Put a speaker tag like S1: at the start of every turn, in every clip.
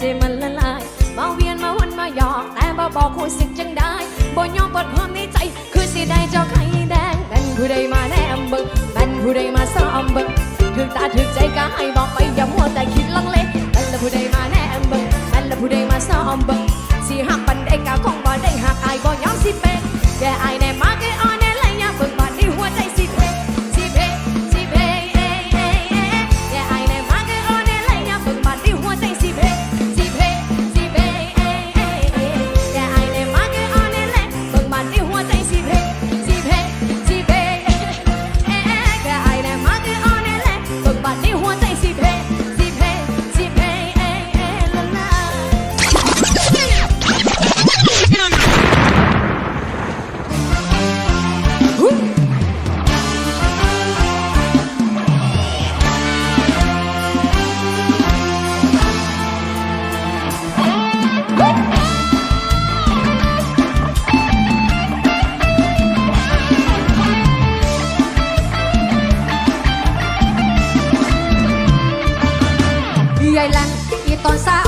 S1: ใจมันละลายมาเวียนมาวนมาหยอก แต่บ่บอกคู่สิจังได้บ่ยอมปิดความในใจ คือสิได้เจ้าไข่แดงแม่นผู้ใดมาแนมเบิ่งแม่นผู้ใดมาซ้อมเบิ่งถึงตาถึงใจก็ให้บอกไปอย่าม ใหญ่แหลมอีตอนสาว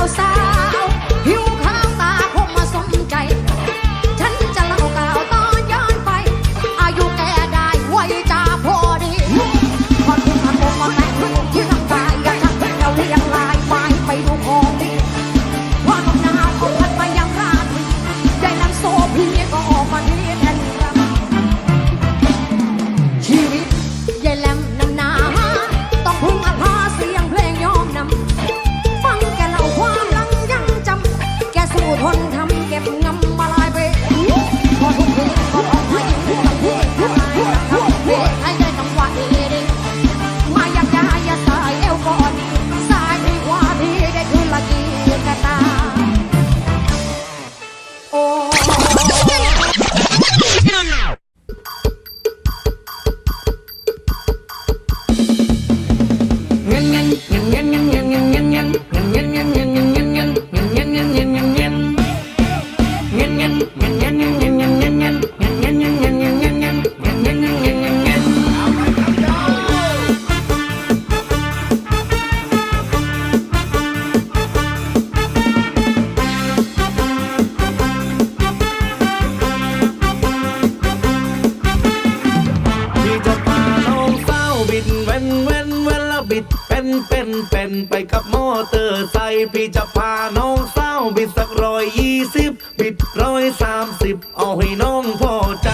S2: สาว เป็นเป็นไปกับมอเตอร์ไซค์พี่จะพาน้องสาวบิดสักร้อยยี่สิบบิดร้อยสามสิบเอาให้น้องพอใจ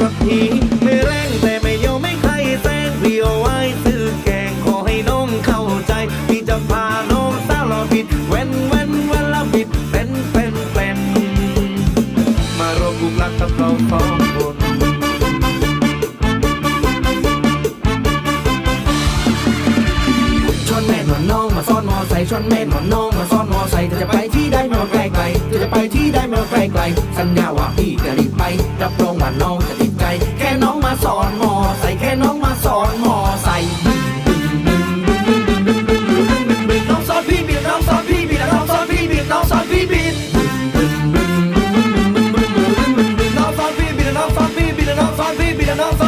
S2: รักพี่ไม่แรงแต่ไม่ยอมไม่ใครแซงพี่เอาไว้ซื้อแกงขอให้น้องเข้าใจ พี่จะพาน้องสาวเราบิดเว้นเว้นเว้นแล้วบิดเป็นเป็นเป็นมารวมบุกรักกับเราสอง อนน้องมาซ่อนมอใส่ชวนแม่หนอนน้องมาซ่อนมอใส่เธอจะไปที่ได้ไม่ว่าไกลไกลเธอจะไปที่ได้ไม่ว่าไกลไกลสัญญาว่าพี่จะรีบไปรับรองว่าน้องจะติดใจ แค่น้องมาสอนมอใส่แค่น้องมาสอนมอใส่น้องสอนพี่บิดน้องสอนพี่บิดน้องสอนพี่บิดน้องสอนพี่บิดน้องสอนพี่บิดน้องสอน